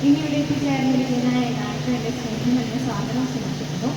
ഇനി ഇവിടെ എത്തിച്ചേർന്നിരിക്കുന്ന എല്ലാവർക്കും എന്റെ സ്നേഹം എന്ന സ്വാഗതം സമർപ്പിക്കുന്നു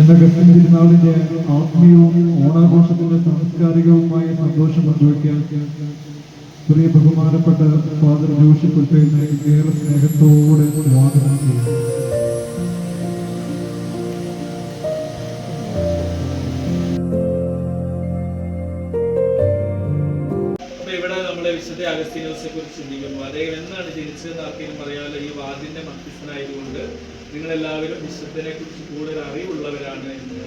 എന്ന കൃഷ്ണ തിരുനാളിന്റെ ആത്മീയവും ഓണാഘോഷത്തിന്റെ സാംസ്കാരികവുമായ സന്തോഷം പങ്കുവയ്ക്കാൻ പ്രിയ ബഹുമാനപ്പെട്ട ഫാദർ ജോഷി പുൽപ്പേരിനെ ഏറെ സ്നേഹത്തോടെ സ്വാഗതം ചെയ്യുന്നു. ഇവിടെ അഗസ്തീനോസിനെ കുറിച്ച് ചിന്തിക്കുമ്പോൾ അദ്ദേഹം എന്നാണ് ജനിച്ചതെന്ന് ആർക്കെങ്കിലും പറയാമല്ലോ? ഈ വാദിന്റെ മധ്യസ്ഥനായതുകൊണ്ട് നിങ്ങൾ എല്ലാവരും വിശുദ്ധനെ കുറിച്ച് കൂടുതൽ അറിവുള്ളവരാണ് എന്ന്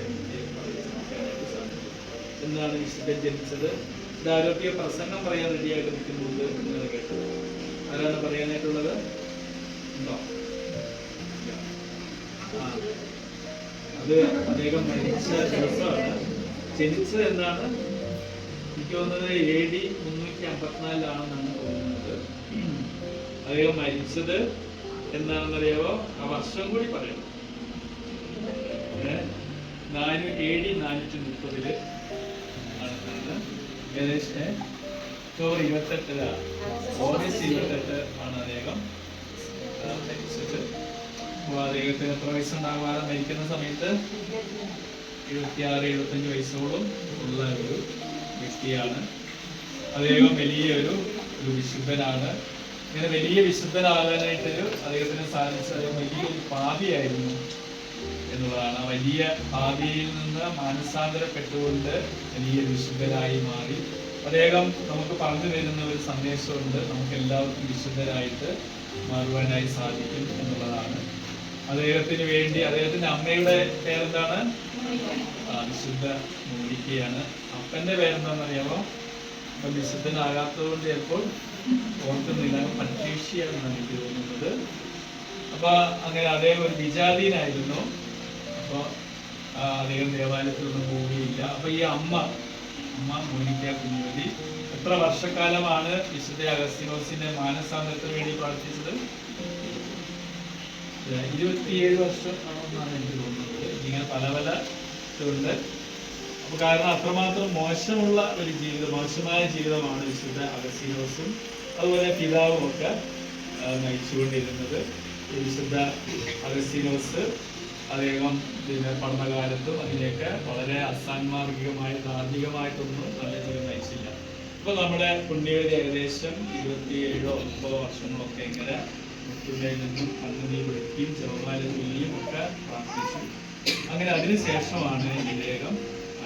എന്നാണ് വിശുദ്ധൻ ജനിച്ചത്. ഇതാരോഗ്യ പ്രസംഗം പറയാൻ റെഡിയായിട്ട് നിൽക്കുമ്പോൾ നിങ്ങൾ കേട്ടു ആരാണ് പറയാനായിട്ടുള്ളത്? ഉണ്ടോ? അത് അദ്ദേഹം മരിച്ച ദിവസമാണ്. ജനിച്ചത് എന്നാണ് എനിക്ക് തോന്നുന്നത് എ ഡി മുന്നൂറ്റി അമ്പത്തിനാലിലാണെന്നാണ് തോന്നുന്നത്. അദ്ദേഹം മരിച്ചത് എന്താണെന്നറിയാവോ ആ വർഷം കൂടി പറയണം? നാനൂ എ ഡി നാനൂറ്റി മുപ്പതിൽ ആണെന്നാണ് ഏകദേശം ഏ? ഒക്ടോബർ ഇരുപത്തെട്ട് ഓഗസ്റ്റ് ഇരുപത്തെട്ട് ആണ് അദ്ദേഹം. അദ്ദേഹത്തിന് എത്ര വയസ്സുണ്ടാകാതെ മരിക്കുന്ന സമയത്ത്? ഇരുപത്തിയാറ് എഴുപത്തഞ്ച് വയസ്സോളം ഉള്ള ഒരു വ്യക്തിയാണ്. അദ്ദേഹം വലിയൊരു ഒരു വിശുദ്ധനാണ്. ഇങ്ങനെ വലിയ വിശുദ്ധനാകാനായിട്ടൊരു അദ്ദേഹത്തിന് സാധിച്ച വലിയൊരു പാപിയായിരുന്നു എന്നുള്ളതാണ്. വലിയ പാപിയിൽ നിന്ന് മാനസാന്തരപ്പെട്ടുകൊണ്ട് വലിയ വിശുദ്ധരായി മാറി. അദ്ദേഹം നമുക്ക് പറഞ്ഞു തരുന്ന ഒരു സന്ദേശമുണ്ട്. നമുക്ക് എല്ലാവർക്കും വിശുദ്ധരായിട്ട് മാറുവാനായി സാധിക്കും എന്നുള്ളതാണ്. അദ്ദേഹത്തിന് വേണ്ടി അദ്ദേഹത്തിന്റെ അമ്മയുടെ പേരെന്താണ്? വിശുദ്ധ മോനിക്കയാണ് അപ്പന്റെ പേരെന്താണെന്ന് അറിയാമോ അപ്പൊ വിശുദ്ധനാകാത്തത് കൊണ്ട് ചിലപ്പോൾ ഓർക്കുന്നില്ല പട്രീഷ്യ എനിക്ക് തോന്നുന്നത്. അപ്പൊ അങ്ങനെ അദ്ദേഹം ഒരു വിജാതീനായിരുന്നു. അപ്പൊ അദ്ദേഹം ദേവാലയത്തിലൊന്നും പോവുകയില്ല. അപ്പൊ ഈ അമ്മ അമ്മ മോനിക്ക കുഞ്ഞുവലി എത്ര വർഷക്കാലമാണ് വിശുദ്ധ അഗസ്തിനോസിന്റെ മാനസാന്തരത്തിന് വേണ്ടി പ്രാർത്ഥിച്ചത്? ഇരുപത്തിയേഴ് വർഷം ആണെന്നാണ് എനിക്ക് തോന്നുന്നത്. ഇങ്ങനെ പല പല ഇതുണ്ട്. കാരണം അത്രമാത്രം മോശമുള്ള ഒരു ജീവിതം മോശമായ ജീവിതമാണ് വിശുദ്ധ അഗസ്തീനോസും അതുപോലെ പിതാവും ഒക്കെ നയിച്ചുകൊണ്ടിരുന്നത്. വിശുദ്ധ അഗസ്തീനോസ് അദ്ദേഹം പിന്നെ പഠനകാലത്തും അതിനെയൊക്കെ വളരെ അസാൻമാർഗികമായി ധാർമ്മികമായിട്ടൊന്നും നല്ല ജീവിതം നയിച്ചില്ല. ഇപ്പൊ നമ്മുടെ പുണ്യവതി ഏകദേശം ഇരുപത്തിയേഴോ ഒമ്പതോ വർഷങ്ങളൊക്കെ ഇങ്ങനെ മുത്തുമേൽ നിന്നും കണ്ണുനീർ വെക്കുകയും ചെറുപാലും ഒക്കെ പ്രാർത്ഥിച്ചു. അങ്ങനെ അതിനുശേഷമാണ് ഇദ്ദേഹം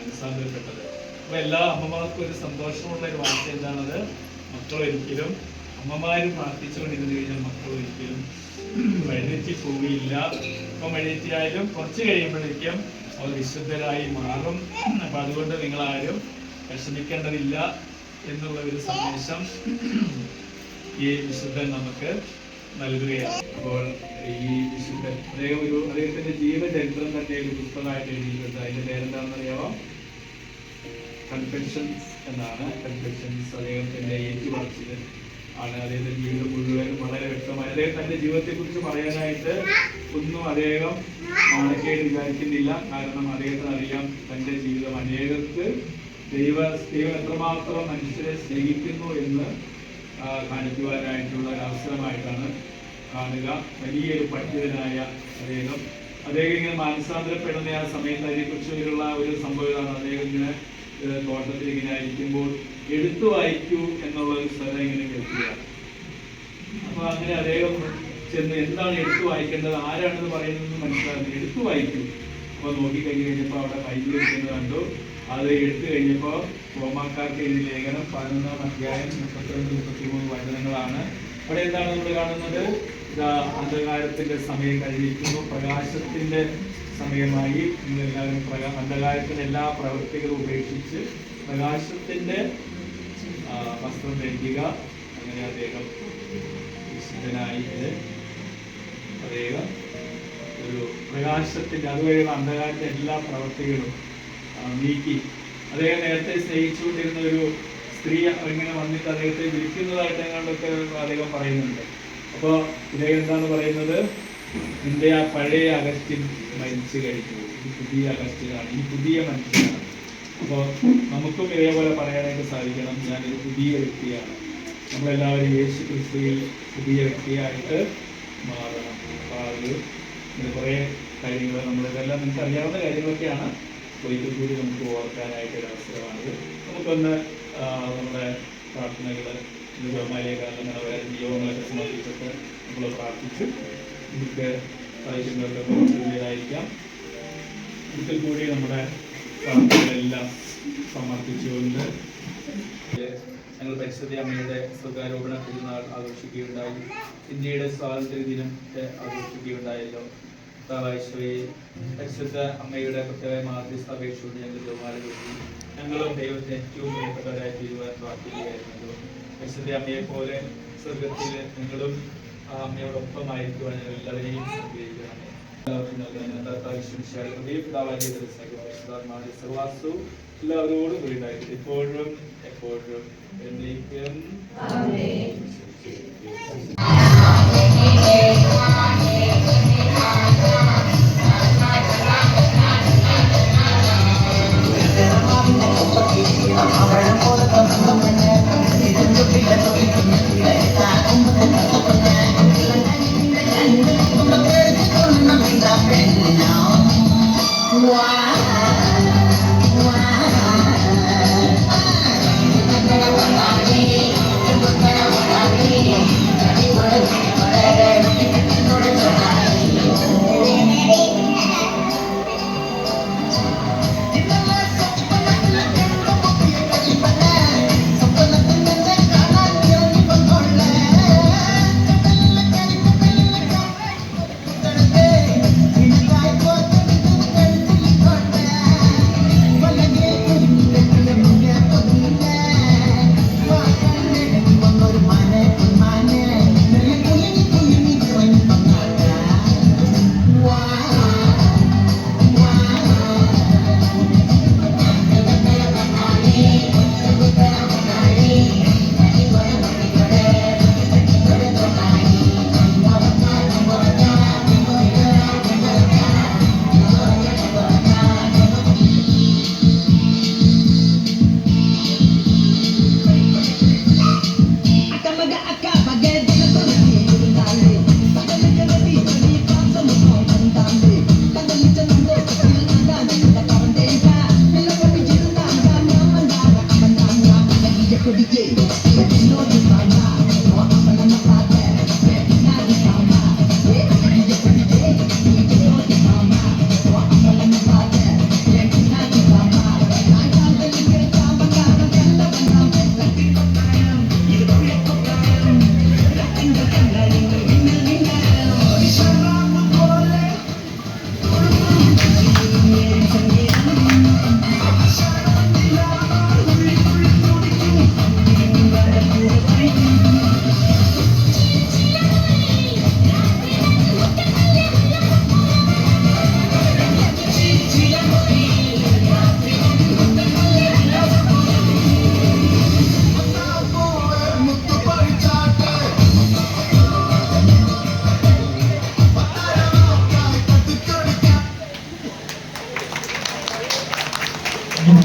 മനസ്സാന്തരപ്പെട്ടത് അപ്പൊ എല്ലാ അമ്മമാർക്കും ഒരു സന്തോഷമുള്ള ഒരു വാർത്ത എന്താണത്? മക്കൾ ഒരിക്കലും അമ്മമാര് പ്രാർത്ഥിച്ചുകൊണ്ടിരുന്നു കഴിഞ്ഞാൽ മക്കൾ ഒരിക്കലും വഴിതെറ്റി പോവുകയില്ല. ഇപ്പം വഴിതെറ്റിയായാലും കുറച്ച് കഴിയുമ്പോഴേക്കും അവർ വിശുദ്ധരായി മാറും. അപ്പൊ അതുകൊണ്ട് നിങ്ങൾ ആരും വിഷമിക്കേണ്ടതില്ല എന്നുള്ള ഒരു സന്ദേശം ഈ വിശുദ്ധൻ നമുക്ക് നൽകുകയാണ്. അപ്പോൾ ഈ വിശുദ്ധൻ അദ്ദേഹം ഒരു അദ്ദേഹത്തിന്റെ ജീവചരിത്രം തന്നെ ഒരു പുസ്തകമായിട്ട് എഴുതിയിട്ടുണ്ട്. അതിന്റെ പേരെന്താണെന്ന് അറിയാമോ കൺഫെഷൻസ് എന്നാണ് കൺഫെഷൻസ് അദ്ദേഹത്തിന്റെ ഏറ്റുപറച്ചിൽ ആണ് അദ്ദേഹത്തിന്റെ ജീവിതം മുഴുവൻ വളരെ വ്യക്തമായി. അദ്ദേഹം ജീവിതത്തെ കുറിച്ച് പറയാനായിട്ട് ഒന്നും അദ്ദേഹം നാണക്കേട് വിചാരിക്കുന്നില്ല. കാരണം അദ്ദേഹത്തിന് അറിയാം തന്റെ ജീവിതം അനേകർക്ക് ദൈവ ദൈവം എത്രമാത്രം മനുഷ്യരെ സ്നേഹിക്കുന്നു എന്ന് കാണിക്കുവാനായിട്ടുള്ള ഒരു അവസരമായിട്ടാണ് കാണുക. വലിയൊരു പണ്ഡിതനായ അദ്ദേഹം അദ്ദേഹം ഇങ്ങനെ മാനസാന്തരപ്പെടുന്ന ആ സമയത്ത് അതിനെക്കുറിച്ചുള്ള ഒരു സംഭവം ഇതാണ്. അദ്ദേഹം ഇങ്ങനെ തോട്ടത്തിൽ ഇങ്ങനെ ഇരിക്കുമ്പോൾ എടുത്തു വായിക്കൂ എന്നുള്ള ഒരു സ്ഥലം ഇങ്ങനെ കേൾക്കുക. അപ്പൊ അങ്ങനെ അദ്ദേഹം ചെന്ന് എന്താണ് എടുത്തു വായിക്കേണ്ടത്? ആരാണെന്ന് പറയുന്നത് മനസ്സിലാക്കി. എടുത്തു വായിക്കൂ. അപ്പൊ നോക്കി കഴിഞ്ഞ് കഴിഞ്ഞപ്പോ അവിടെ ബൈബിൾ ഇരിക്കുന്നത് കണ്ടു. അത് എടുത്തു കഴിഞ്ഞപ്പോൾ റോമാക്കാർക്ക് എഴുതിയ ലേഖനം പതിനൊന്നാം അധ്യായം മുപ്പത്തിരണ്ട് മുപ്പത്തിമൂന്ന് വചനങ്ങളാണ്. അവിടെ എന്താണ് നമ്മൾ കാണുന്നത്? ഇതാ അന്ധകാരത്തിന്റെ സമയം കഴിഞ്ഞിരിക്കുന്നു. പ്രകാശത്തിന്റെ സമയമായി എല്ലാവരും അന്ധകാരത്തിന്റെ എല്ലാ പ്രവൃത്തികളും ഉപേക്ഷിച്ച് പ്രകാശത്തിന്റെ വസ്ത്രം ധരിക്കുക. അങ്ങനെ അദ്ദേഹം വിശുദ്ധനായി അദ്ദേഹം ഒരു പ്രകാശത്തിന്റെ അതുവരെയുള്ള അന്ധകാരത്തിന്റെ എല്ലാ പ്രവൃത്തികളും നീക്കി. അദ്ദേഹം നേരത്തെ സ്നേഹിച്ചുകൊണ്ടിരുന്ന ഒരു സ്ത്രീ ഇങ്ങനെ വന്നിട്ട് അദ്ദേഹത്തെ വിളിക്കുന്നതായിട്ട് ഞങ്ങളൊക്കെ അദ്ദേഹം പറയുന്നുണ്ട്. അപ്പോൾ ഇദ്ദേഹം എന്താണ് പറയുന്നത്? നിന്റെ ആ പഴയ അഗസ്റ്റിൻ മരിച്ചു കഴിഞ്ഞു. ഇത് പുതിയ അഗസ്റ്റിനാണ് ഈ പുതിയ മനുഷ്യനാണ്. അപ്പോൾ നമുക്കും ഇതേപോലെ പറയാനായിട്ട് സാധിക്കണം. ഞാനൊരു പുതിയ വ്യക്തിയാണ്. നമ്മളെല്ലാവരും യേശു ക്രിസ്തുവിൽ പുതിയ വ്യക്തിയായിട്ട് മാറണം. അപ്പോൾ അത് ഇങ്ങനെ കുറേ കാര്യങ്ങൾ നമ്മളിതെല്ലാം നിങ്ങൾക്ക് അറിയാവുന്ന കാര്യങ്ങളൊക്കെയാണ് ഒരിക്കൽ കൂടി നമുക്ക് ഓർക്കാനായിട്ട് ഒരു അവസരമാണിത്. നമുക്കൊന്ന് ആ, നമ്മുടെ പ്രാർത്ഥനകൾ ജോമാലിയേക്കാളും കാരണങ്ങൾ അവരെ നിയോഗങ്ങളൊക്കെ സമർപ്പിച്ചിട്ട് നമ്മൾ പ്രാർത്ഥിച്ചു നമുക്ക് സഹായിക്കുന്നവർക്ക് ആയിരിക്കാം ഒരിക്കൽ കൂടി നമ്മുടെ പ്രാർത്ഥനകളെല്ലാം സമർപ്പിച്ചുകൊണ്ട് ഞങ്ങൾ പരിശുദ്ധ അമ്മയുടെ സ്വർഗാരോപണ തിരുനാൾ ആഘോഷിക്കുകയുണ്ടായി. ഇന്ത്യയുടെ സ്വാതന്ത്ര്യ ദിനത്തെ ആഘോഷിക്കുകയുണ്ടായല്ലോ. കർത്താവായിശ്വയെ പരിശുദ്ധ അമ്മയുടെ പ്രത്യേകമായ മാധ്യസ്ഥ അപേക്ഷയോട് ഞങ്ങൾ ജോമാല കൊടുത്തു ഞങ്ങളും ദൈവത്തിന് ഏറ്റവും പ്രിയപ്പെട്ടവരായി തീരുവാൻ പ്രാർത്ഥിക്കുകയായിരുന്നല്ലോ പരിശുദ്ധ അമ്മയെ പോലെ സ്വർഗത്തിൽ നിങ്ങളും അമ്മയോടൊപ്പമായിരിക്കുവാൻ ഞങ്ങൾ എല്ലാവരെയും ആഗ്രഹിക്കുകയാണ്. എല്ലാവരോടും കൂടിണ്ടായിരുന്നു ഇപ്പോഴും എപ്പോഴും എന്നേക്കും.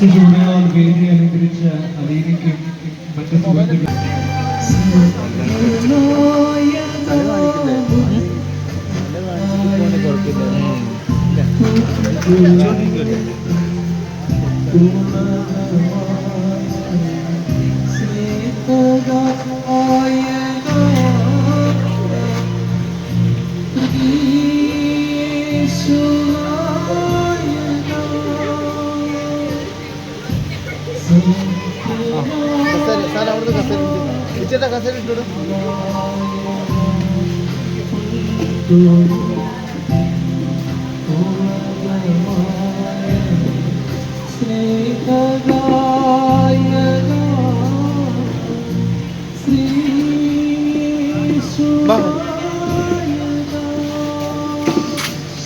ചൂടുകളാൽ വേദി അലങ്കരിച്ച അലീനയ്ക്കും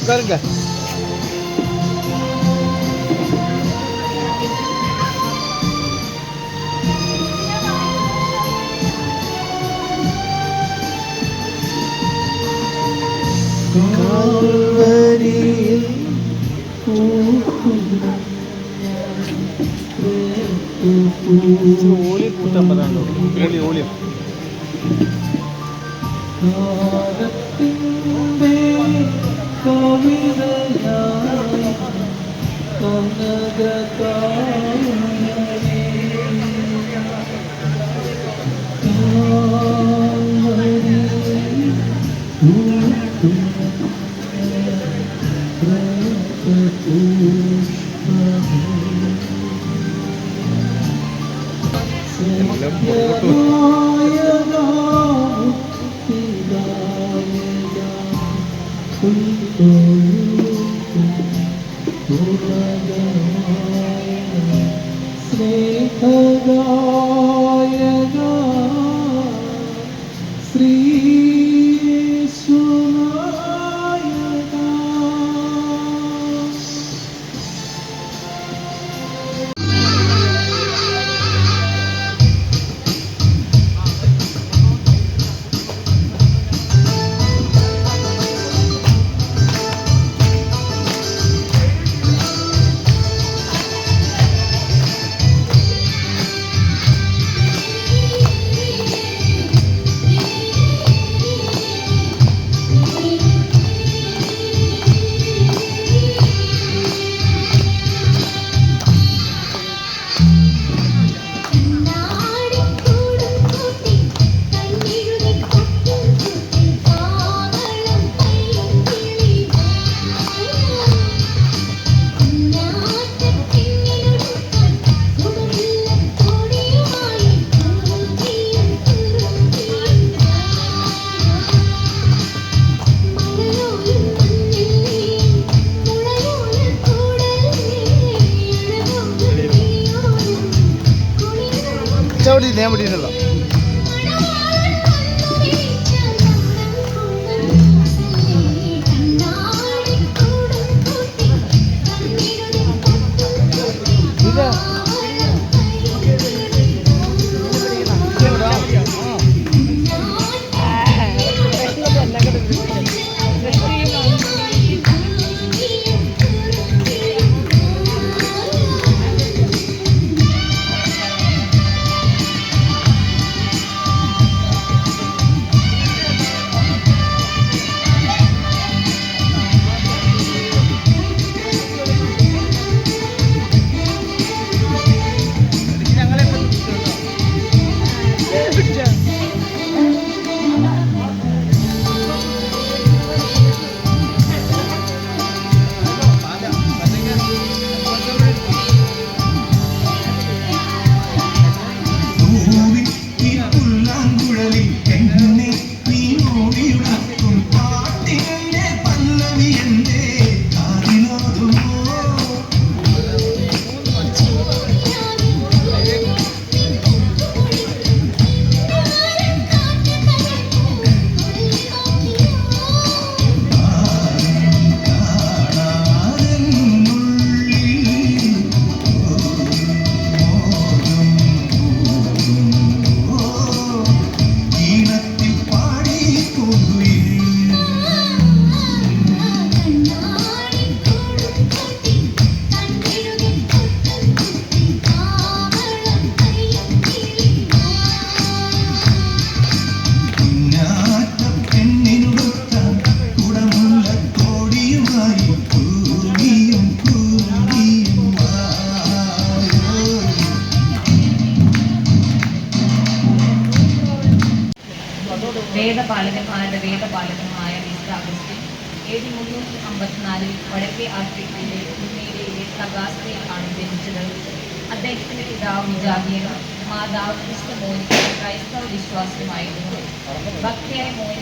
ഉൾക്കാരുണ്ട് കാൽവരിയിൽ ഓലി കൂട്ടമ്പതാണോ ഓലി ഓലിയോ गता ಚಾವಡಿ ನೇಮಡಿನಲ್ಲ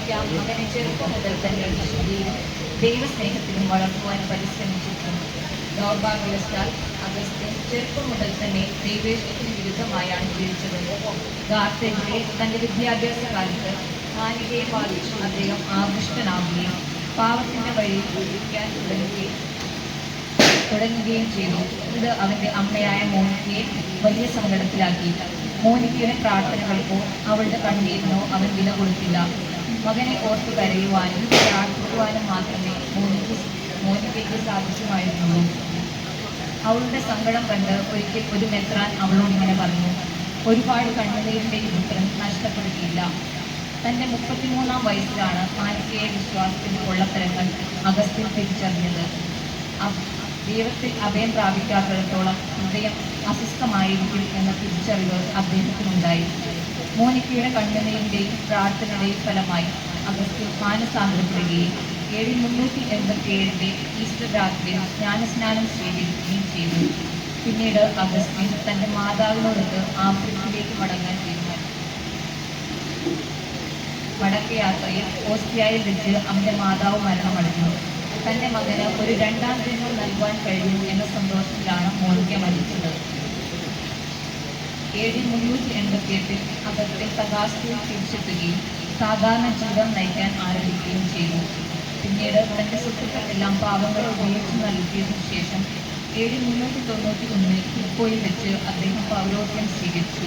ഭക്തിയായ അങ്ങനെ ചെറുപ്പം മുതൽ തന്നെ വിശുദ്ധിയിലും ദൈവസ്നേഹത്തിലും വളർത്തുവാൻ പരിശ്രമിച്ചിട്ടുണ്ട്. ദൗർഭാഗ്യവശാൽ അഗസ്റ്റിൻ ചെറുപ്പം മുതൽ തന്നെ ദൈവേഷ്ടത്തിന് വിരുദ്ധമായാണ് ജീവിച്ചത്. ഗാർത്തേജിലെ തന്റെ വിദ്യാഭ്യാസ കാലത്ത് മാനികയെ ബാധിച്ചു അദ്ദേഹം ആകൃഷ്ടനാവുകയും പാവത്തിന്റെ വഴിയിൽ ജീവിക്കാൻ തുടങ്ങുകയും തുടങ്ങുകയും ചെയ്തു. ഇത് അവന്റെ അമ്മയായ മോനിക്കയെ വലിയ സങ്കടത്തിലാക്കി. മോനിക്കയുടെ പ്രാർത്ഥനകൾക്കോ അവളുടെ കണ്ണീരിനോ അവൻ വില കൊടുത്തില്ല. മകനെ ഓർത്തു കരയുവാനും പ്രാർത്ഥിക്കുവാനും മാത്രമേ മോനിക്ക് മോനിക്കയ്ക്ക് സാധിക്കുമായിരുന്നുള്ളൂ അവളുടെ സങ്കടം കണ്ട് ഒരിക്കൽ ഒരു മെത്രാൻ അവളോട് ഇങ്ങനെ പറഞ്ഞു ഒരുപാട് കണ്ണുനീരിന്റെ ഈ പുത്രൻ നഷ്ടപ്പെടുത്തിയില്ല. തന്റെ മുപ്പത്തിമൂന്നാം വയസ്സിലാണ് മാനിക്കയെ വിശ്വാസത്തിന്റെ കൊള്ളത്തരങ്ങൾ അഗസ്റ്റിൻ തിരിച്ചറിഞ്ഞത്. ദൈവത്തിൽ അഭയം പ്രാപിക്കാത്തിടത്തോളം ഹൃദയം അസ്വസ്ഥമായിരിക്കും എന്ന തിരിച്ചറിവ് അദ്ദേഹത്തിനുണ്ടായി. മോനിക്കയുടെ കണ്ണുനീരിന്റെയും പ്രാർത്ഥനയുടെയും ഫലമായി അഗസ്റ്റിൻ മാനസാന്തരപ്പെടുകയും ഏഴ് മുന്നൂറ്റി എൺപത്തി ഏഴിന്റെ ഈസ്റ്റർ രാത്രി ജ്ഞാനസ്നാനം സ്വീകരിക്കുകയും ചെയ്തു. പിന്നീട് അഗസ്റ്റിൻ തന്റെ മാതാവിനോടൊത്ത് ആഫ്രിക്കയിലേക്ക് മടങ്ങാൻ തീരുമാനിച്ചു. മടക്കയാത്രയിൽ ഓസ്ട്രിയയിൽ വെച്ച് അവന്റെ മാതാവ് മരണമടഞ്ഞു. തന്റെ മകന് ഒരു രണ്ടാം ജന്മം നൽകുവാൻ കഴിഞ്ഞു എന്ന സന്തോഷത്തിലാണ് മോനിക്ക മരിച്ചത്. ഏഴ് മുന്നൂറ്റി എൺപത്തി എട്ടിൽ അകത്തെ തകാസ്തിയിൽ തിരിച്ചെത്തുകയും സാധാരണ ജീവിതം നയിക്കാൻ ആരംഭിക്കുകയും ചെയ്തു. പിന്നീട് തന്റെ സ്വത്തുക്കളെല്ലാം പാവങ്ങൾ ഉപയോഗിച്ച് നൽകിയതിനു ശേഷം ഏഴ് മുന്നൂറ്റി തൊണ്ണൂറ്റി ഒന്നിൽ ഇപ്പോയിൽ വെച്ച് അദ്ദേഹം പൗരോഹിത്യം സ്വീകരിച്ചു.